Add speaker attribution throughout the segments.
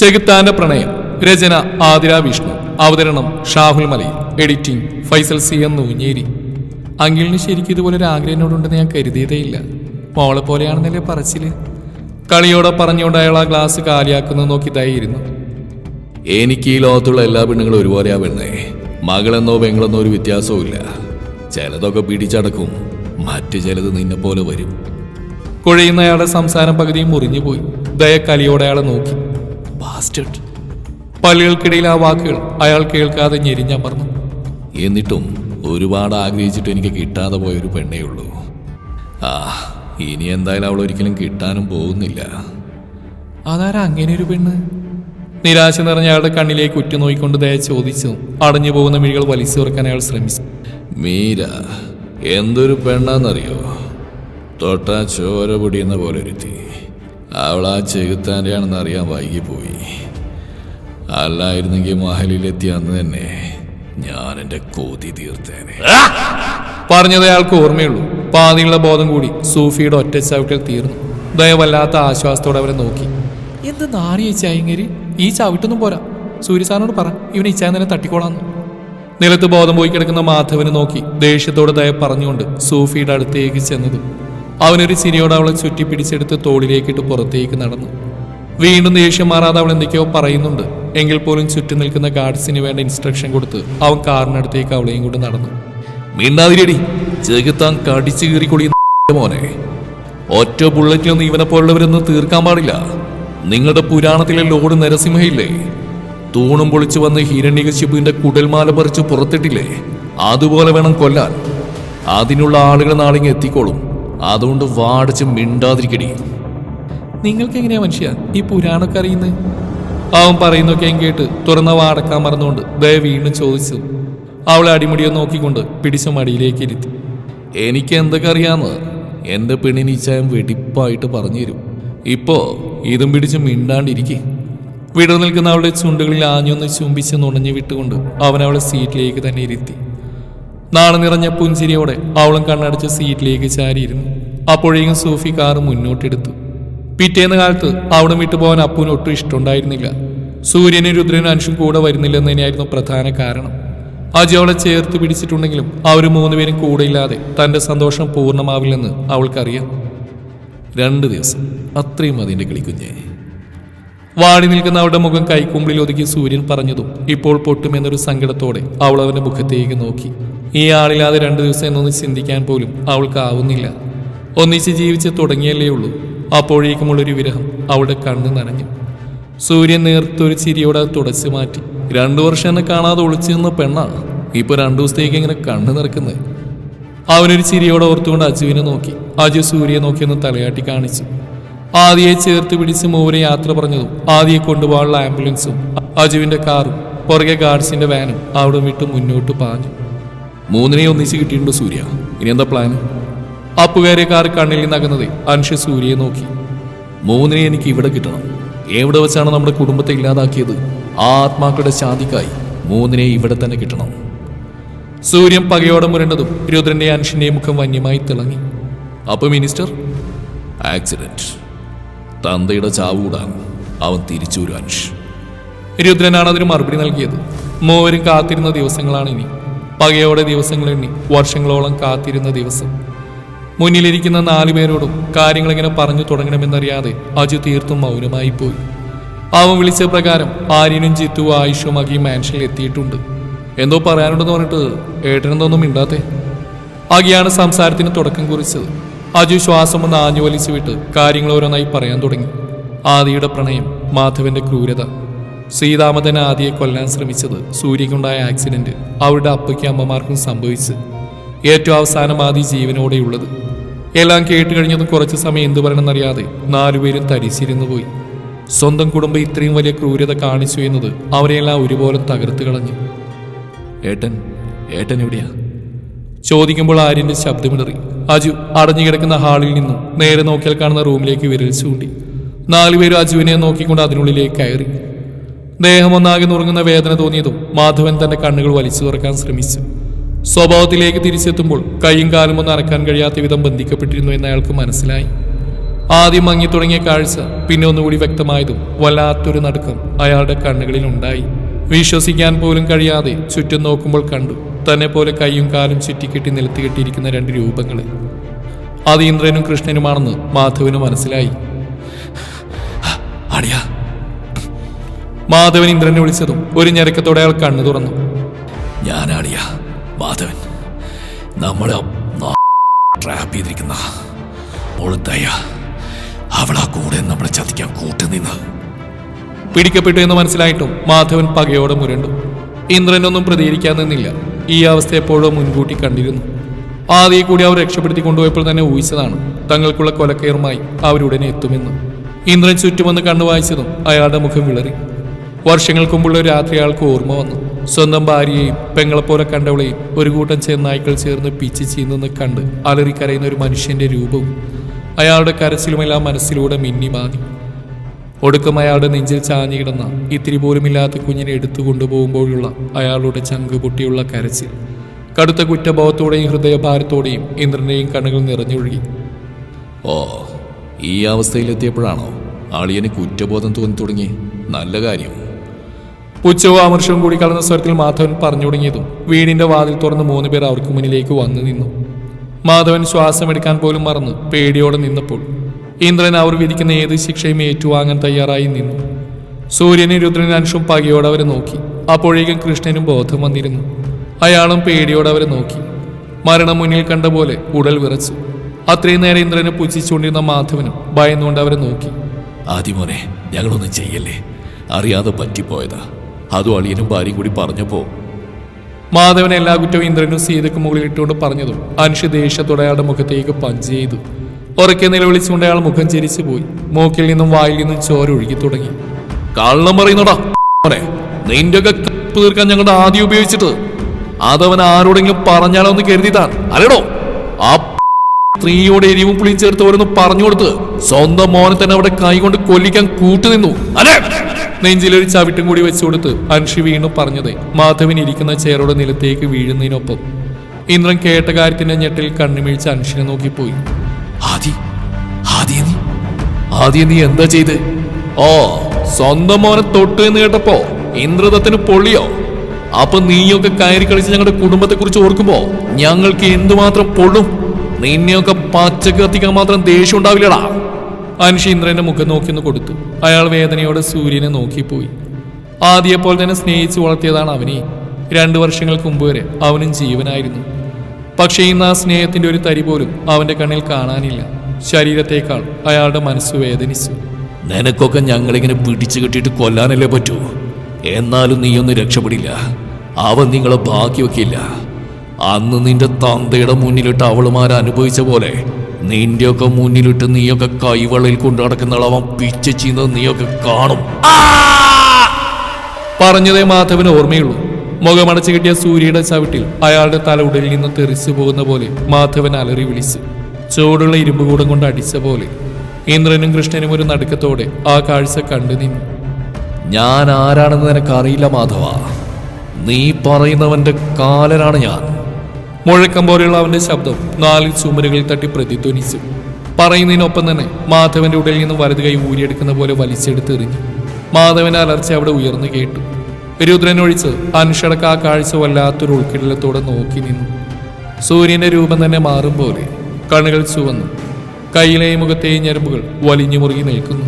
Speaker 1: ചെകുത്താന്റെ പ്രണയം. രചന ആതിര വിഷ്ണു. അവതരണം Shahul Mali editing Faisal C M Noonjeri. അങ്കിളിന് ശരിക്കും ഇതുപോലെ ഒരു ആഗ്രഹം എന്നോടുണ്ടെന്ന് ഞാൻ കരുതിയതേയില്ല. മോളെ പോലെയാണെന്നല്ലേ പറച്ചിൽ? കളിയോടെ പറഞ്ഞുകൊണ്ട് അയാൾ ആ ഗ്ലാസ് കാലിയാക്കുന്നത് നോക്കി ദയായിരുന്നു
Speaker 2: എനിക്ക് ഈ ലോകത്തുള്ള എല്ലാ പെണ്ണുങ്ങളും ഒരുപോലെയാ പെണ്ണേ. മകളെന്നോ പെങ്ങളെന്നോ ഒരു വ്യത്യാസവും ഇല്ല ചിലതൊക്കെ പിടിച്ചടക്കും. മറ്റു ചിലത് നിന്നെ പോലെ വരും.
Speaker 1: കുഴയുന്ന അയാളുടെ സംസാരം പകുതിയും മുറിഞ്ഞുപോയി. ദയ കലിയോടെ അയാളെ നോക്കി. ബാസ്റ്റഡ് പള്ളികൾക്കിടയിൽ ആ വാക്കുകൾ അയാൾ കേൾക്കാതെ ഞെരിഞ്ഞമർന്നു.
Speaker 2: എന്നിട്ടും ഒരുപാട് ആഗ്രഹിച്ചിട്ട് എനിക്ക് കിട്ടാതെ പോയ ഒരു പെണ്ണേ ഉള്ളൂ. ആ ഇനി എന്തായാലും അവൾ ഒരിക്കലും കിട്ടാനും പോകുന്നില്ല.
Speaker 1: അതാരാ അങ്ങനെ ഒരു പെണ്ണ്? നിരാശ നിറഞ്ഞ അയാളുടെ കണ്ണിലേക്ക് ഉറ്റുനോയിക്കൊണ്ട് ദയ ചോദിച്ചു. അടഞ്ഞു പോകുന്ന മിഴികൾ വലിച്ചു തുറക്കാൻ അയാൾ ശ്രമിച്ചു.
Speaker 2: മീര എന്തൊരു പെണ്ണാന്നറിയോ? തൊട്ടാ ചോര പൊടിയുന്ന പോലെ ഒരുത്തി അവൾ ആ ചെകുത്താന്റെ ആണെന്ന് അറിയാൻ വൈകിപ്പോയി. അല്ലായിരുന്നെങ്കിൽ മഹലിലെത്തിയ അന്ന് തന്നെ ഞാൻ എന്റെ കോതി തീർത്തേനെ.
Speaker 1: പറഞ്ഞത് അയാൾക്ക് ഓർമ്മയുള്ളൂ. പാതിയുള്ള ബോധം കൂടി സൂഫിയുടെ ഒറ്റ ചവിട്ടിൽ തീർന്നു. ദയവല്ലാത്ത ആശ്വാസത്തോടെ അവരെ നോക്കി. എന്ത് നാറി ചായങ്കരി ഈ ചവിട്ടൊന്നും പോരാ. സൂര്യസാറിനോട് പറ. ഇവനെ ഇച്ചാൻ തന്നെ തട്ടിക്കോളാന്ന്. നിലത്ത് ബോധം പോയി കിടക്കുന്ന മാധവനെ നോക്കി ദേഷ്യത്തോടെ ദയ പറഞ്ഞുകൊണ്ട് സൂഫിയുടെ അടുത്തേക്ക് ചെന്നതും. അവനൊരു ചിരിയോടെ അവളെ ചുറ്റി പിടിച്ചെടുത്ത് തോളിലേക്കിട്ട് പുറത്തേക്ക് നടന്നു. വീണ്ടും ദേഷ്യം മാറാതെ അവൾ എന്തൊക്കെയോ പറയുന്നുണ്ട്. എങ്കിൽ പോലും ചുറ്റി നിൽക്കുന്ന ഗാർഡ്സിന് വേണ്ട ഇൻസ്ട്രക്ഷൻ കൊടുത്ത് അവൻ കാറിനടുത്തേക്ക് അവളെയും കൊണ്ട് നടന്നു.
Speaker 2: മിണ്ടാതിരടി ചെകുത്താൻ കടിച്ചു കീറിക്കൊളി മോനെ. ഒറ്റ ബുള്ളറ്റിലൊന്നും ഇവനെ പോലുള്ളവരൊന്നും തീർക്കാൻ പാടില്ല. നിങ്ങളുടെ പുരാണത്തിലെ ലോഡ് നരസിംഹയില്ലേ? തൂണും പൊളിച്ചു വന്ന് ഹിരണ്യകശിപുവിന്റെ കുടൽമാല പറിച്ചു പുറത്തിട്ടില്ലേ? അതുപോലെ വേണം കൊല്ലാൻ. അതിനുള്ള ആളുകൾ നാളെ എത്തിക്കോളും. അതുകൊണ്ട് വാടിച്ച് മിണ്ടാതിരിക്കടി.
Speaker 1: നിങ്ങൾക്ക് എങ്ങനെയാ മനുഷ്യ ഈ പുരാണൊക്കെ അറിയുന്നത് അവൻ പറയുന്നൊക്കെയും കേട്ട് തുറന്ന വാടക്കാൻ മറന്നുകൊണ്ട് ദയ വീണ്ടും ചോദിച്ചു. അവളെ അടിമുടിയോ നോക്കിക്കൊണ്ട് പിടിച്ച മടിയിലേക്ക് ഇരുത്തി.
Speaker 2: എനിക്ക് എന്തൊക്കെ അറിയാന്ന്? എന്റെ പെണ്ണിന് ഇച്ചായം വെടിപ്പായിട്ട് പറഞ്ഞു തരും. ഇപ്പോ ഇതും പിടിച്ച് മിണ്ടാണ്ടിരിക്കേ.
Speaker 1: വിടർ നിൽക്കുന്ന അവളുടെ ചുണ്ടുകളിൽ ആഞ്ഞൊന്ന് ചുംബിച്ച് നുണഞ്ഞു വിട്ടുകൊണ്ട് അവൻ അവളെ സീറ്റിലേക്ക് തന്നെ ഇരുത്തി. നാളെ നിറഞ്ഞ പുഞ്ചിരിയോടെ അവളും കണ്ണടച്ച് സീറ്റിലേക്ക് ചാരിയിരുന്നു. അപ്പോഴേക്കും സൂഫി കാറ് മുന്നോട്ടെടുത്തു. പിറ്റേന്ന് കാലത്ത് അവിടെ വിട്ടുപോകാൻ അപ്പുവിന് ഒട്ടും ഇഷ്ടമുണ്ടായിരുന്നില്ല. സൂര്യനും രുദ്രനും അനുഷും കൂടെ വരുന്നില്ലെന്ന് തന്നെയായിരുന്നു പ്രധാന കാരണം. അജി അവളെ ചേർത്ത് പിടിച്ചിട്ടുണ്ടെങ്കിലും അവർ മൂന്നുപേരും കൂടെയില്ലാതെ തന്റെ സന്തോഷം പൂർണമാവില്ലെന്ന് അവൾക്കറിയാം.
Speaker 2: രണ്ട് ദിവസം. അത്രയും അതിന്റെ കളിക്കുഞ്ഞേ.
Speaker 1: വാടി നിൽക്കുന്ന അവളുടെ മുഖം കൈക്കുമ്പിളിൽ ഒതുക്കി സൂര്യൻ പറഞ്ഞതും ഇപ്പോൾ പൊട്ടുമെന്നൊരു സങ്കടത്തോടെ അവൾ അവന്റെ മുഖത്തേക്ക് നോക്കി. ഈ ആളില്ലാതെ രണ്ട് ദിവസം എന്നൊന്ന് ചിന്തിക്കാൻ പോലും അവൾക്കാവുന്നില്ല. ഒന്നിച്ച് ജീവിച്ച് തുടങ്ങിയല്ലേ ഉള്ളൂ. അപ്പോഴേക്കുമുള്ളൊരു വിരഹം അവളുടെ കണ്ണ് നനഞ്ഞു. സൂര്യൻ നേർത്തൊരു ചിരിയോടെ തുടച്ചു മാറ്റി. രണ്ടു വർഷം എന്നെ കാണാതെ ഒളിച്ചു നിന്ന പെണ്ണാണ് ഇപ്പൊ രണ്ടു ദിവസത്തേക്ക് ഇങ്ങനെ കണ്ണ് നിറക്കുന്നത് അവനൊരു ചിരിയോടെ ഓർത്തുകൊണ്ട് അജുവിനെ നോക്കി. അജു നോക്കി ഒന്ന് തലയാട്ടി കാണിച്ചു. ആദിയെ ചേർത്ത് പിടിച്ച് മൂവരെ യാത്ര പറഞ്ഞതും ആദിയെ കൊണ്ടുപോകാനുള്ള ആംബുലൻസും അജുവിന്റെ കാറും പുറകെ ഗാർഡ്സിന്റെ വാനും അവിടെ വിട്ട് മുന്നോട്ട് പാഞ്ഞു.
Speaker 2: മൂന്നിനെ ഒന്നിച്ച് കിട്ടിയിട്ടുണ്ട് സൂര്യ. ഇനി എന്താ പ്ലാൻ
Speaker 1: അപ്പുകാരെ കാർ കണ്ണിൽ നിന്നകുന്നത് അൻഷ സൂര്യയെ നോക്കി.
Speaker 2: മൂന്നിനെ എനിക്ക് ഇവിടെ കിട്ടണം. എവിടെ വെച്ചാണ് നമ്മുടെ കുടുംബത്തെ ഇല്ലാതാക്കിയത്? ആ ആത്മാക്കളുടെ ശാന്തിക്കായി മൂന്നിനെ ഇവിടെ തന്നെ കിട്ടണം.
Speaker 1: സൂര്യൻ പകയോടെ മുരണ്ടതും രുദ്രന്റെ അൻഷിന്റെ മുഖം വന്യമായി തിളങ്ങി.
Speaker 2: അപ്പൊ മിനിസ്റ്റർ? ആക്സിഡന്റ് തന്തയുടെ ചാവൂടാൻ അവൻ തിരിച്ചു ഒരു അൻഷ്.
Speaker 1: രുദ്രനാണ് അതിന് മറുപടി നൽകിയത്. മൂവരും കാത്തിരുന്ന ദിവസങ്ങളാണ് ഇനി. പകയോടെ ദിവസങ്ങൾ എണ്ണി വർഷങ്ങളോളം കാത്തിരുന്ന ദിവസം. മുന്നിലിരിക്കുന്ന നാലു പേരോടും കാര്യങ്ങൾ എങ്ങനെ പറഞ്ഞു തുടങ്ങണമെന്നറിയാതെ അജു തീർത്തും മൗനമായി പോയി അവൻ വിളിച്ച പ്രകാരം ആര്യനും ജിത്തു ആയുഷും അകി മാൻഷനിൽ എത്തിയിട്ടുണ്ട്. എന്തോ പറയാനുണ്ടെന്ന് പറഞ്ഞിട്ട് ഏട്ടനെന്തോന്നും മിണ്ടാത്തെ? അകിയാണ് സംസാരത്തിന് തുടക്കം കുറിച്ചത്. അജു ശ്വാസം ഒന്ന് ആഞ്ഞു വലിച്ചു വിട്ട് കാര്യങ്ങൾ ഓരോന്നായി പറയാൻ തുടങ്ങി. ആദിയുടെ പ്രണയം മാധവന്റെ ക്രൂരത ശ്രീരാമതൻ ആദിയെ കൊല്ലാൻ ശ്രമിച്ചത് സൂര്യക്കുണ്ടായ ആക്സിഡന്റ് അവരുടെ അപ്പയ്ക്കും അമ്മമാർക്കും സംഭവിച്ച്. ഏറ്റവും അവസാനം ആദി ജീവനോടെയുള്ളത്. എല്ലാം കേട്ട് കഴിഞ്ഞതും കുറച്ച് സമയം എന്തു പറയണമെന്നറിയാതെ നാലുപേരും തരിച്ചിരുന്നു പോയി. സ്വന്തം കുടുംബം ഇത്രയും വലിയ ക്രൂരത കാണിച്ചു എന്നത് അവരെയെല്ലാം ഒരുപോലെ തകർത്ത് കളഞ്ഞു.
Speaker 2: ഏട്ടൻ ഏട്ടൻ എവിടെയാ?
Speaker 1: ചോദിക്കുമ്പോൾ ആര്യന്റെ ശബ്ദമിടറി. അജു അടഞ്ഞു കിടക്കുന്ന ഹാളിൽ നിന്നും നേരെ നോക്കിയാൽ കാണുന്ന റൂമിലേക്ക് വിരൽ ചൂണ്ടി. നാലുപേരും അജുവിനെ നോക്കിക്കൊണ്ട് അതിനുള്ളിലേക്ക് കയറി. ദേഹം ഒന്നാകെ നുറുങ്ങുന്ന വേദന തോന്നിയതും മാധവൻ തന്റെ കണ്ണുകൾ വലിച്ചു തുറക്കാൻ ശ്രമിച്ചു. സ്വഭാവത്തിലേക്ക് തിരിച്ചെത്തുമ്പോൾ കൈയും കാലും ഒന്ന് അനക്കാൻ കഴിയാത്ത വിധം ബന്ധിക്കപ്പെട്ടിരുന്നു എന്ന് അയാൾക്ക് മനസ്സിലായി. ആദ്യം മങ്ങി തുടങ്ങിയ കാഴ്ച പിന്നെ ഒന്നുകൂടി വ്യക്തമായതും വല്ലാത്തൊരു നടുക്കം അയാളുടെ കണ്ണുകളിൽ ഉണ്ടായി. വിശ്വസിക്കാൻ പോലും കഴിയാതെ ചുറ്റും നോക്കുമ്പോൾ കണ്ടു തന്നെ പോലെ കൈയും കാലും ചുറ്റിക്കെട്ടി നിലത്തുകെട്ടിയിരിക്കുന്ന രണ്ട് രൂപങ്ങളെ. അത് ഇന്ദ്രനും കൃഷ്ണനുമാണെന്ന് മാധവന് മനസ്സിലായി.
Speaker 2: അടിയാ.
Speaker 1: മാധവൻ ഇന്ദ്രനെ വിളിച്ചതും ഒരു ഞെരക്കത്തോടെ അയാൾ കണ്ണു തുറന്നു.
Speaker 2: ഞാനാടിയാ മാധവൻ. നമ്മളെ ട്രാപ്പ് ചെയ്തിരിക്കുന്ന അവളാ കൂടെ നമ്മളെ ചതിക്കാൻ കൂട്ടുനിന്ന്
Speaker 1: പിടിക്കപ്പെട്ടു എന്ന് മനസ്സിലായിട്ടും മാധവൻ പകയോടെ മുരണ്ടു. ഇന്ദ്രനൊന്നും പ്രതികരിക്കാൻ നിന്നില്ല. ഈ അവസ്ഥ എപ്പോഴോ മുൻകൂട്ടി കണ്ടിരുന്നു. ആദ്യം കൂടി അവർ രക്ഷപ്പെടുത്തി കൊണ്ടുപോയപ്പോൾ തന്നെ ഊഹിച്ചതാണ് തങ്ങൾക്കുള്ള കൊലക്കയറുമായി അവരുടനെ എത്തുമെന്ന്. ഇന്ദ്രൻ ചുറ്റുമെന്ന് കണ്ണു വായിച്ചതും അയാളുടെ മുഖം വിളറി. വർഷങ്ങൾക്ക് മുമ്പുള്ള രാത്രി അയാൾക്ക് ഓർമ്മ വന്നു. സ്വന്തം ഭാര്യയെയും പെങ്ങളെപ്പോലെ കണ്ടവളെയും ഒരു കൂട്ടം ചെന്നായ്ക്കൾ ചേർന്ന് പിച്ച് ചീന്നുന്ന് കണ്ട് അലറിക്കരയുന്ന ഒരു മനുഷ്യന്റെ രൂപവും അയാളുടെ കരച്ചിലുമെല്ലാം മനസ്സിലൂടെ മിന്നി മാറി ഒടുക്കം അയാളുടെ നെഞ്ചിൽ ചാഞ്ഞു കിടന്ന ഇത്തിരി പോലുമില്ലാത്ത കുഞ്ഞിനെ എടുത്തു കൊണ്ടുപോകുമ്പോഴുള്ള അയാളുടെ ചങ്ക് പൊട്ടിയുള്ള കരച്ചിൽ. കടുത്ത കുറ്റബോധത്തോടെയും ഹൃദയഭാരത്തോടെയും ഇന്ദ്രനെയും കണ്ണുകൾ നിറഞ്ഞൊഴുകി.
Speaker 2: ഓ ഈ അവസ്ഥയിലെത്തിയപ്പോഴാണോ ആളിയന് കുറ്റബോധം തോന്നി തുടങ്ങി നല്ല കാര്യം.
Speaker 1: പുച്ഛവും അമർഷവും കൂടി കലർന്ന സ്വരത്തിൽ മാധവൻ പറഞ്ഞു തുടങ്ങിയതും വീടിന്റെ വാതിൽ തുറന്ന് മൂന്ന് പേർ അവർക്ക് മുന്നിലേക്ക് വന്നു നിന്നു. മാധവൻ ശ്വാസമെടുക്കാൻ പോലും മറന്ന് പേടിയോടെ നിന്നപ്പോൾ ഇന്ദ്രൻ അവർ വിധിക്കുന്ന ഏത് ശിക്ഷയും ഏറ്റുവാങ്ങാൻ തയ്യാറായി നിന്നു. സൂര്യനും രുദ്രനും അനുഷും പകയോടെ അവരെ നോക്കി. അപ്പോഴേക്കും കൃഷ്ണനും ബോധം വന്നിരുന്നു. അയാളും പേടിയോടെ അവരെ നോക്കി. മരണം മുന്നിൽ കണ്ട പോലെ ഉടൽ വിറച്ചു. അത്രയും നേരം ഇന്ദ്രനെ പുച്ഛിച്ചുകൊണ്ടിരുന്ന മാധവനും ഭയന്നുകൊണ്ട് അവരെ നോക്കി.
Speaker 2: ആദ്യമോനെ ഞങ്ങളൊന്നും ചെയ്യല്ലേ? അറിയാതെ പറ്റിപ്പോയതാ. അതും അളിയനും ഭാര്യയും കൂടി പറഞ്ഞപ്പോ
Speaker 1: മാധവൻ എല്ലാ കുറ്റവും ഇന്ദ്രനും സീതയ്ക്ക് മുകളിൽ ഇട്ടുകൊണ്ട് പറഞ്ഞതും അനുഷ് ദേഷ്യത്തോടെ അയാളുടെ മുഖത്തേക്ക് പഞ്ച് ചെയ്തു. ഉറക്കെ നിലവിളിച്ചുകൊണ്ട് അയാൾ മുഖം ചിരിച്ചു പോയി. മൂക്കിൽ നിന്നും വായിൽ നിന്നും ചോര ഒഴുകി തുടങ്ങി.
Speaker 2: കള്ളം പറയുന്നുടാ നിന്റെ തീർക്കാൻ ഞങ്ങളുടെ ആദ്യം ഉപയോഗിച്ചിട്ട് അതവൻ ആരോടെങ്കിലും പറഞ്ഞാലോ എന്ന് കരുതിത്താൻ അല്ലടോ ആ സ്ത്രീയോട് എരിവും പുളിയും ചേർത്ത് ഓരോന്ന് പറഞ്ഞു കൊടുത്ത് സ്വന്തം മോനെ തന്നെ അവിടെ കൈകൊണ്ട് കൊല്ലിക്കാൻ കൂട്ടുനിന്നു. അല്ലേ?
Speaker 1: നെഞ്ചിലൊരു ചവിട്ടും കൂടി വെച്ചുകൊടുത്ത് അൻഷി വീണു പറഞ്ഞത്. മാധവൻ ഇരിക്കുന്ന ചെയറോടെ നിലത്തേക്ക് വീഴുന്നതിനൊപ്പം ഇന്ദ്രൻ കേട്ട കാര്യത്തിന്റെ ഞെട്ടിൽ കണ്ണുമിഴിച്ച് അൻഷിനെ നോക്കിപ്പോയി.
Speaker 2: ആദി ആദ്യം നീ നീ എന്താ ചെയ്ത്? ഓ സ്വന്തം മോനെ തൊട്ടു എന്ന് കേട്ടപ്പോ ഇന്ദ്രദത്തിന് പൊള്ളിയോ? അപ്പൊ നീയൊക്കെ കയറി കളിച്ച് ഞങ്ങളുടെ കുടുംബത്തെ കുറിച്ച് ഓർക്കുമ്പോ ഞങ്ങൾക്ക് എന്തുമാത്രം പൊള്ളും? നിന്നെയൊക്കെ പച്ചക്ക് കത്തിക്കാൻ മാത്രം ദേഷ്യം ഉണ്ടാവില്ലടാ.
Speaker 1: അനുഷി ഇന്ദ്രന്റെ മുഖം നോക്കിയൊന്ന് കൊടുത്തു. അയാൾ വേദനയോടെ സൂര്യനെ നോക്കിപ്പോയി ആദ്യപ്പോൾ തന്നെ സ്നേഹിച്ച് വളർത്തിയതാണ് അവനെ. രണ്ടു വർഷങ്ങൾക്ക് മുമ്പ് വരെ അവനും ജീവനായിരുന്നു. പക്ഷേ ഇന്ന് ആ സ്നേഹത്തിന്റെ ഒരു തരി പോലും അവന്റെ കണ്ണിൽ കാണാനില്ല. ശരീരത്തേക്കാൾ അയാളുടെ മനസ്സ് വേദനിച്ചു.
Speaker 2: നിനക്കൊക്കെ ഞങ്ങളിങ്ങനെ പിടിച്ചു കെട്ടിയിട്ട് കൊല്ലാനല്ലേ പറ്റൂ? എന്നാലും നീയൊന്നും രക്ഷപ്പെടില്ല. അവൻ നിങ്ങളെ ബാക്കി വെക്കില്ല അന്ന് നിന്റെ തന്തയുടെ മുന്നിലിട്ട് അവളുമാരനുഭവിച്ച പോലെ നിന്റെയൊക്കെ മുന്നിലിട്ട് നീയൊക്കെ കൈവളയിൽ കൊണ്ടു നടക്കുന്ന അവൻ പിച്ച ചെയ്യുന്നത് നീയൊക്കെ കാണും.
Speaker 1: പറഞ്ഞതേ മാധവന് ഓർമ്മയുള്ളൂ. മുഖമടച്ചു കിട്ടിയ സൂര്യയുടെ ചവിട്ടിൽ അയാളുടെ തല ഉടലിൽ നിന്ന് തെറിച്ചു പോകുന്ന പോലെ മാധവൻ അലറി വിളിച്ചു. ചൂടുള്ള ഇരുമ്പ് കൂടം കൊണ്ട് അടിച്ച പോലെ ഇന്ദ്രനും കൃഷ്ണനും ഒരു നടുക്കത്തോടെ ആ കാഴ്ച കണ്ടു നിന്നു.
Speaker 2: ഞാൻ ആരാണെന്ന് നിനക്കറിയില്ല മാധവ. നീ പറയുന്നവന്റെ കാലനാണ് ഞാൻ.
Speaker 1: മുഴക്കം പോലെയുള്ള അവന്റെ ശബ്ദം നാല് ചുമരുകളിൽ തട്ടി പ്രതിധ്വനിച്ചു. പറയുന്നതിനൊപ്പം തന്നെ മാധവന്റെ ഉടലിൽ നിന്ന് വലത് കൈ ഊരിയെടുക്കുന്ന പോലെ വലിച്ചെടുത്ത് എറിഞ്ഞു. മാധവന്റെ അലർച്ച അവിടെ ഉയർന്നു കേട്ടു. രുദ്രനൊഴിച്ച് അനുഷടക്ക ആ കാഴ്ച വല്ലാത്തൊരു ഉൾക്കിടലത്തോടെ നോക്കി നിന്നു. സൂര്യന്റെ രൂപം തന്നെ മാറും പോലെ കണ്ണുകൾ ചുവന്നു. കയ്യിലെയും മുഖത്തെയും ഞരമ്പുകൾ വലിഞ്ഞു മുറുകി നിൽക്കുന്നു.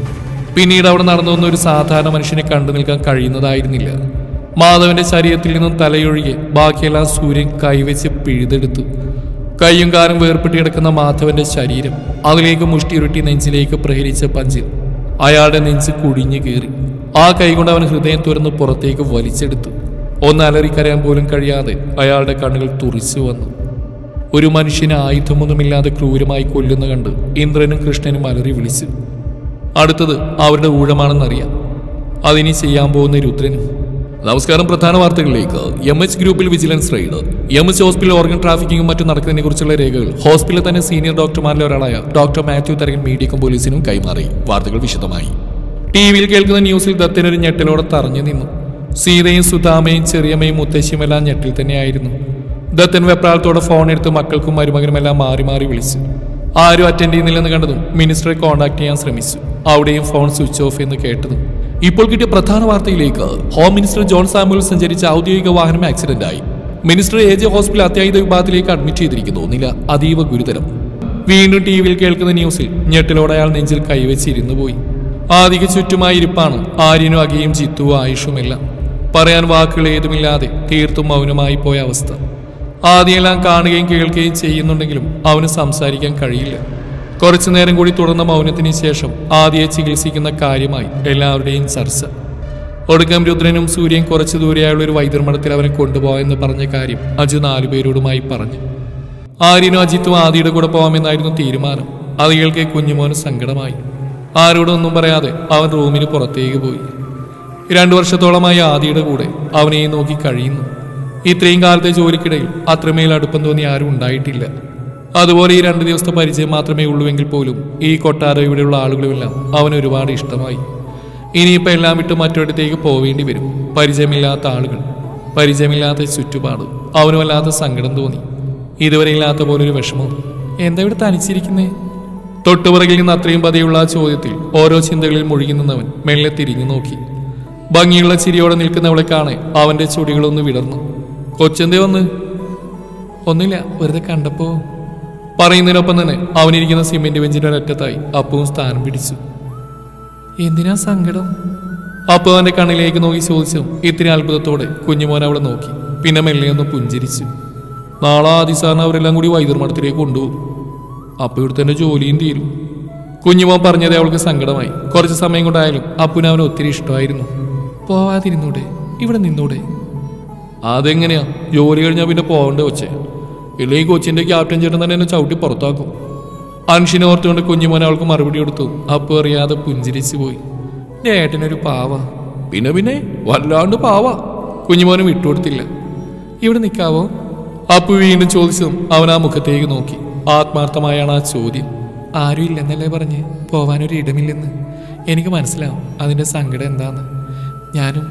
Speaker 1: പിന്നീട് അവിടെ നടന്നു വന്ന ഒരു സാധാരണ മനുഷ്യനെ കണ്ടു നിൽക്കാൻ കഴിയുന്നതായിരുന്നില്ല. മാധവന്റെ ശരീരത്തിൽ നിന്നും തലയൊഴികെ ബാക്കിയെല്ലാം സൂര്യൻ കൈവച്ച് പിഴുതെടുത്തു. കയ്യും കാലും വേർപ്പെട്ട് കിടക്കുന്ന മാധവന്റെ ശരീരം അതിലേക്ക് മുഷ്ടിയുരുട്ടി നെഞ്ചിലേക്ക് പ്രഹരിച്ച പഞ്ചിൽ അയാളുടെ നെഞ്ച് കുടിഞ്ഞു കീറി. ആ കൈകൊണ്ട് അവൻ ഹൃദയം തുറന്ന് പുറത്തേക്ക് വലിച്ചെടുത്തു. ഒന്ന് അലറിക്കരയാൻ പോലും കഴിയാതെ അയാളുടെ കണ്ണുകൾ തുറിച്ചു വന്നു. ഒരു മനുഷ്യനെ ആയുധമൊന്നുമില്ലാതെ ക്രൂരമായി കൊല്ലുന്ന കണ്ട് ഇന്ദ്രനും കൃഷ്ണനും അലറി വിളിച്ചു. അടുത്തത് അവരുടെ ഊഴമാണെന്നറിയാം. അതിനി ചെയ്യാൻ പോകുന്ന രുദ്രനും നമസ്കാരം പ്രധാന വാർത്തകളിലേക്ക്. എം എച്ച് ഗ്രൂപ്പിൽ vigilance raid M H hospital organ ട്രാഫിക്കിംഗും മറ്റും നടക്കുന്നതിനെ കുറിച്ചുള്ള രേഖകൾ. ഹോസ്പിറ്റലിൽ തന്നെ സീനിയർ ഡോക്ടർമാരിലെ ഒരാളായ ഡോക്ടർ മാത്യു തരകൻ മീഡിയക്കും പോലീസിനും കൈമാറി. വാർത്തകൾ വിശദമായി. ടി വിയിൽ കേൾക്കുന്ന ന്യൂസിൽ ദത്തനൊരു ഞെട്ടലോടെ തറഞ്ഞു നിന്നു. സീതയും സുധാമയും ചെറിയമ്മയും മുത്തശ്ശിയുമെല്ലാം ഞെട്ടിൽ തന്നെയായിരുന്നു. ദത്തൻ വെപ്രാളത്തോടെ ഫോൺ എടുത്ത് മക്കൾക്കും മരുമകനുമെല്ലാം മാറി മാറി വിളിച്ചു. ആരും അറ്റൻഡ് ചെയ്യുന്നില്ലെന്ന് കണ്ടതും മിനിസ്റ്ററെ കോൺടാക്ട് ചെയ്യാൻ ശ്രമിച്ചു. അവിടെയും ഫോൺ സ്വിച്ച് ഓഫ് എന്ന് കേട്ടതും ഇപ്പോൾ കിട്ടിയ പ്രധാന വാർത്തയിലേക്ക് ഹോം മിനിസ്റ്റർ ജോൺ സാമുവൽ സഞ്ചരിച്ച ഔദ്യോഗിക വാഹനം ആക്സിഡന്റ് ആയി. മിനിസ്റ്റർ എ ജെ ഹോസ്പിറ്റൽ അത്യാഹിത വിഭാഗത്തിലേക്ക് അഡ്മിറ്റ് ചെയ്തിരിക്കുന്നു. നില അതീവ ഗുരുതരം. വീണ്ടും ടി വിയിൽ കേൾക്കുന്ന ന്യൂസിൽ ഞെട്ടിലോടെ അയാൾ നെഞ്ചിൽ കൈവച്ചിരുന്നു പോയി. ആദിക ചുറ്റുമായി ഇരിപ്പാണ്. ആര്യനും അകയും ജിത്തുവും ആയുഷുമെല്ലാം പറയാൻ വാക്കുകൾ ഏതുമില്ലാതെ തീർത്തും മൗനമായി പോയ അവസ്ഥ. ആദ്യമെല്ലാം കാണുകയും കേൾക്കുകയും ചെയ്യുന്നുണ്ടെങ്കിലും അവന് സംസാരിക്കാൻ കഴിയില്ല. കുറച്ചു നേരം കൂടി തുടർന്ന മൗനത്തിന് ശേഷം ആദ്യയെ ചികിത്സിക്കുന്ന കാര്യമായി എല്ലാവരുടെയും ചർച്ച. ഒടുക്കം രുദ്രനും സൂര്യൻ കുറച്ചു ദൂരെയായുള്ള ഒരു വൈദ്യർമഠത്തിൽ അവനെ കൊണ്ടുപോകാമെന്ന് പറഞ്ഞ കാര്യം അജു നാലുപേരോടുമായി പറഞ്ഞു. ആര്യനും അജിത്തും ആദിയുടെ കൂടെ പോകാമെന്നായിരുന്നു തീരുമാനം. അത് കേൾക്കെ കുഞ്ഞുമോന് സങ്കടമായി. ആരോടൊന്നും പറയാതെ അവൻ റൂമിന് പുറത്തേക്ക് പോയി. രണ്ടു വർഷത്തോളമായി ആദിയുടെ കൂടെ അവനെയും നോക്കി കഴിയുന്നു. ഇത്രയും കാലത്തെ ജോലിക്കിടയിൽ അത്രമേൽ അടുപ്പം തോന്നി ആരും ഉണ്ടായിട്ടില്ല. അതുപോലെ ഈ രണ്ട് ദിവസത്തെ പരിചയം മാത്രമേ ഉള്ളൂവെങ്കിൽ പോലും ഈ കൊട്ടാരം ഇവിടെയുള്ള ആളുകളുമെല്ലാം അവന് ഒരുപാട് ഇഷ്ടമായി. ഇനിയിപ്പോൾ എല്ലാം വിട്ട് മറ്റൊരിടത്തേക്ക് പോവേണ്ടി വരും. പരിചയമില്ലാത്ത ആളുകൾ പരിചയമില്ലാത്ത ചുറ്റുപാട് അവന് വല്ലാത്ത സങ്കടം തോന്നി. ഇതുവരെ ഇല്ലാത്ത ഒരു വിഷമം. എന്താ ഇവിടെ തനിച്ചിരിക്കുന്നേ? തൊട്ടുപിറകിൽ നിന്ന് അത്രയും പതിയുള്ള ആ ചോദ്യത്തിൽ ഓരോ ചിന്തകളിൽ മുഴുകി നിന്നവൻ മെല്ലെ തിരിഞ്ഞു നോക്കി. ഭംഗിയുള്ള ചിരിയോടെ നിൽക്കുന്നവളെ കാണെ അവന്റെ ചുടികളൊന്ന് വിടർന്നു. കൊച്ചെന്തേ വന്ന്? ഒന്നുമില്ല വെറുതെ കണ്ടപ്പോ പറയുന്നതിനൊപ്പം തന്നെ അവനിരിക്കുന്ന സിമെന്റ് ബെഞ്ചിന്റെ ഒരറ്റത്തായി അപ്പവും സ്ഥാനം പിടിച്ചു. എന്തിനാ സങ്കടം? അപ്പു അവന്റെ കണ്ണിലേക്ക് നോക്കി ചോദിച്ചു ഇത്തിരി അത്ഭുതത്തോടെ കുഞ്ഞുമോൻ അവളെ നോക്കി. പിന്നെ മെല്ലെ ഒന്ന് പുഞ്ചിരിച്ചു. നാളെ ആദിസാറിന് അവരെല്ലാം കൂടി വൈദ്യുർമഠത്തിലേക്ക് കൊണ്ടുപോകും. അപ്പു ഇവിടുത്തെ ജോലിയും തീരും. കുഞ്ഞുമോൻ പറഞ്ഞത് അവൾക്ക് സങ്കടമായി. കുറച്ച് സമയം കൊണ്ടായാലും അപ്പുന് അവന് ഒത്തിരി ഇഷ്ടമായിരുന്നു. പോവാതിരുന്നൂടെ? ഇവിടെ നിന്നൂടെ? അതെങ്ങനെയാ? ജോലി കഴിഞ്ഞാൽ പിന്നെ പോകണ്ടേ കൊച്ചെ ഇല്ലെങ്കിൽ കൊച്ചിന്റെ ക്യാപ്റ്റൻ ചേട്ടൻ തന്നെ എന്നെ ചവിട്ടി പുറത്താക്കും. അൻഷിനെ ഓർത്തുകൊണ്ട് കുഞ്ഞുമോൻ അവൾക്ക് മറുപടി കൊടുത്തു. അപ്പോൾ അറിയാതെ പുഞ്ചിരിച്ചു പോയി. ഏട്ടനൊരു പാവ. പിന്നെ പിന്നെ? വല്ലാണ്ട് പാവ. കുഞ്ഞുമോനും വിട്ടുകൊടുത്തില്ല ഇവിടെ നിൽക്കാവോ അപ്പു വീണ്ടും ചോദിച്ചതും അവൻ ആ മുഖത്തേക്ക് നോക്കി. ആത്മാർത്ഥമായാണ് ആ ചോദ്യം. ആരും ഇല്ലെന്നല്ലേ പറഞ്ഞ്? പോവാനൊരു ഇടമില്ലെന്ന്. എനിക്ക് മനസ്സിലാവും അതിന്റെ സങ്കടം എന്താന്ന്. ഞാനും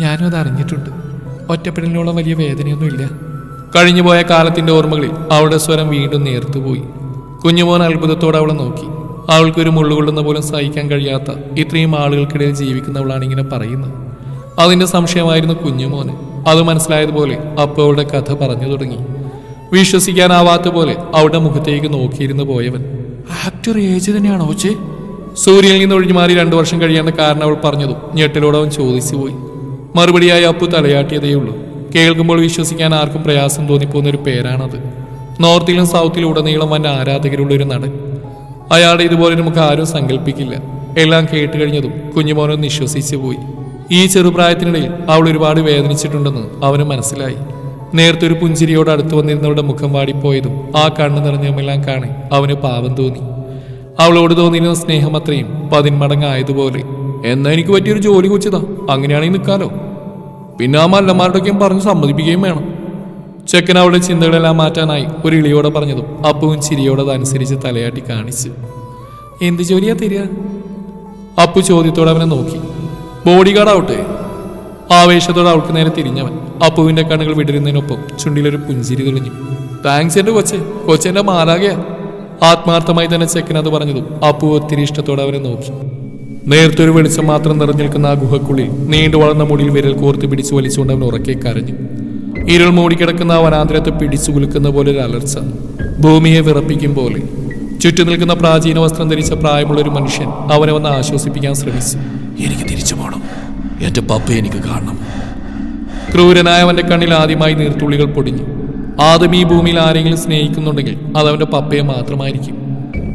Speaker 1: ഞാനും അത് അറിഞ്ഞിട്ടുണ്ട് ഒറ്റപ്പെടലിനുള്ള വലിയ വേദനയൊന്നുമില്ല. കഴിഞ്ഞുപോയ കാലത്തിന്റെ ഓർമ്മകളിൽ അവളുടെ സ്വരം വീണ്ടും നേർത്തുപോയി. കുഞ്ഞുമോൻ അത്ഭുതത്തോടെ അവളെ നോക്കി. അവൾക്കൊരു മുള്ളുകൊള്ളുന്ന പോലും സഹിക്കാൻ കഴിയാത്ത ഇത്രയും ആളുകൾക്കിടയിൽ ജീവിക്കുന്നവളാണ് ഇങ്ങനെ പറയുന്നത്. അതിന്റെ സംശയമായിരുന്നു കുഞ്ഞുമോന്. അത് മനസ്സിലായതുപോലെ അപ്പോൾ അവളുടെ കഥ പറഞ്ഞു തുടങ്ങി. വിശ്വസിക്കാനാവാത്ത പോലെ അവളുടെ മുഖത്തേക്ക് നോക്കിയിരുന്നു പോയവൻ. ആക്ടർ ഏജ് തന്നെയാണോ ചേ സൂര്യനിൽ നിന്ന് ഒഴിഞ്ഞു മാറി രണ്ടു വർഷം കഴിയാത്ത കാരണം അവൾ പറഞ്ഞതും ഞെട്ടലോടെ അവൻ ചോദിച്ചു പോയി മറുപടിയായി അപ്പു തലയാട്ടിയതേയുള്ളൂ. കേൾക്കുമ്പോൾ വിശ്വസിക്കാൻ ആർക്കും പ്രയാസം തോന്നിപ്പോകുന്ന ഒരു പേരാണത്. നോർത്തിലും സൗത്തിലും ഉടനീളം വൻ ആരാധകരുള്ള ഒരു നടൻ. അയാളുടെ ഇതുപോലെ നമുക്ക് ആരും സങ്കല്പിക്കില്ല എല്ലാം കേട്ട് കഴിഞ്ഞതും കുഞ്ഞുമോനും നിശ്വസിച്ചു പോയി. ഈ ചെറുപ്രായത്തിനിടയിൽ അവൾ ഒരുപാട് വേദനിച്ചിട്ടുണ്ടെന്ന് അവന് മനസ്സിലായി. നേരത്തെ ഒരു പുഞ്ചിരിയോട് അടുത്ത് വന്നിരുന്നവളുടെ മുഖം വാടിപ്പോയതും ആ കണ്ണു നിറഞ്ഞതുമെല്ലാം കാണെ അവന് പാപം തോന്നി. അവളോട് തോന്നിയിരുന്ന സ്നേഹം അത്രയും പതിന്മടങ്ങായതുപോലെ. എന്നാ എനിക്ക് പറ്റിയൊരു ജോലി കൊച്ചതാ. അങ്ങനെയാണെങ്കിൽ നിൽക്കാലോ പിന്നെ ആ മല്ലന്മാരുടെയൊക്കെയും പറഞ്ഞ് സമ്മതിപ്പിക്കുകയും വേണം. ചെക്കൻ അവളുടെ ചിന്തകളെല്ലാം മാറ്റാനായി ഒരു ഇളിയോടെ പറഞ്ഞതും അപ്പുവും ചിരിയോടെ അതനുസരിച്ച് തലയാട്ടി കാണിച്ച്. എന്ത് ജോലിയാ തരിക? അപ്പു ചോദ്യത്തോടെ അവനെ നോക്കി. ബോഡി ഗാർഡ് ആവട്ടെ. ആവേശത്തോടെ അവൾക്ക് നേരെ തിരിഞ്ഞവൻ അപ്പുവിന്റെ കണ്ണുകൾ വിടരുന്നതിനൊപ്പം ചുണ്ടിലൊരു പുഞ്ചിരി തെളിഞ്ഞു. താങ്ക്സ് എന്റെ കൊച്ചെ. കൊച്ചെന്റെ മാലാകയാ ആത്മാർത്ഥമായി തന്നെ ചെക്കൻ അത് പറഞ്ഞതും അപ്പു ഒത്തിരി ഇഷ്ടത്തോടെ അവനെ നോക്കി. നേരത്തെ ഒരു വെളിച്ചം മാത്രം നിറഞ്ഞു നിൽക്കുന്ന ആ ഗുഹക്കുള്ളിൽ നീണ്ടു വളർന്ന മുടിയിൽ വിരൽ കോർത്ത് പിടിച്ചു വലിച്ചുകൊണ്ട് അവൻ ഉറക്കെ കരഞ്ഞു. ഇരുൾ മൂടിക്കിടക്കുന്ന ആ വനാന്തരത്തെ പിടിച്ചു കുലുക്കുന്ന പോലെ ഒരു അലർച്ച. ഭൂമിയെ വിറപ്പിക്കും പോലെ. ചുറ്റും നിൽക്കുന്ന പ്രാചീന വസ്ത്രം ധരിച്ച പ്രായമുള്ള ഒരു മനുഷ്യൻ അവനെ വന്ന് ആശ്വസിപ്പിക്കാൻ ശ്രമിച്ചു.
Speaker 2: എനിക്ക് തിരിച്ചു പോകണം എന്റെ പപ്പ എനിക്ക് കാണണം.
Speaker 1: ക്രൂരനായ അവന്റെ കണ്ണിൽ ആദ്യമായി നീർത്തുള്ളികൾ പൊടിഞ്ഞു. ആദ്യം ഈ ഭൂമിയിൽ ആരെങ്കിലും സ്നേഹിക്കുന്നുണ്ടെങ്കിൽ അത് അവന്റെ പപ്പയെ മാത്രമായിരിക്കും.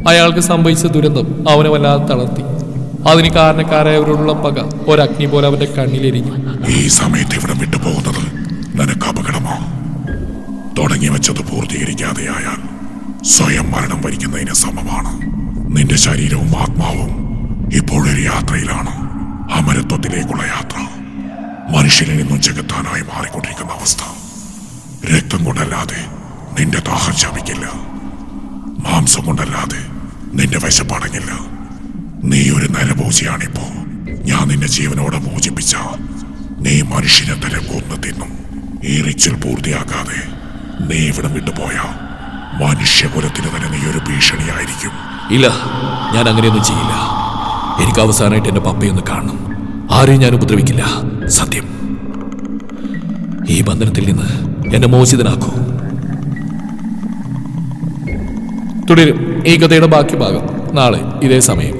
Speaker 1: അയാൾക്ക് സംഭവിച്ച ദുരന്തം അവനെ വല്ലാതെ തളർത്തി. അതിന് കാരണക്കാരായവരോടുള്ള പക ഒരഗ്നി പോലെ അവന്റെ കണ്ണിലെരിഞ്ഞു
Speaker 3: ഈ സമയത്ത് ഇവിടെ വിട്ടു പോകുന്നത് നിനക്ക് അപകടമോ. തുടങ്ങി വെച്ചത് പൂർത്തീകരിക്കാതെയായാൽ സ്വയം മരണം വരിക്കുന്നതിന് സമമാണ്. നിന്റെ ശരീരവും ആത്മാവും ഇപ്പോഴൊരു യാത്രയിലാണ്. അമരത്വത്തിലേക്കുള്ള യാത്ര. മനുഷ്യനിൽ നിന്നും ചെകുത്താനായി മാറിക്കൊണ്ടിരിക്കുന്ന അവസ്ഥ. രക്തം കൊണ്ടല്ലാതെ നിന്റെ ദാഹം ശമിക്കില്ല. മാംസം കൊണ്ടല്ലാതെ നിന്റെ വിശപ്പടങ്ങില്ല നീ ഒരു നരഭൂജിയാണിപ്പോ. ഞാൻ നിന്നെ ജീവനോടെ മോചിപ്പിച്ച നീ മനുഷ്യനെ തന്നെ കൊന്നു തിന്നും. ഈ റിച്വൽ പൂർത്തിയാക്കാതെ നീ ഇവിടെ വിട്ടുപോയ മനുഷ്യകുലത്തിന് തന്നെ നീ ഒരു ഭീഷണിയായിരിക്കും.
Speaker 1: ഇല്ല ഞാൻ അങ്ങനെയൊന്നും ചെയ്യില്ല. എനിക്ക് അവസാനമായിട്ട് എന്റെ പപ്പയൊന്ന് കാണണം. ആരെയും ഞാൻ ഉപദ്രവിക്കില്ല. സത്യം. ഈ ബന്ധനത്തിൽ നിന്ന് എന്നെ മോചിതനാക്കൂ.
Speaker 4: തുടരും. ഈ കഥയുടെ ബാക്കി ഭാഗം നാളെ ഇതേ സമയം.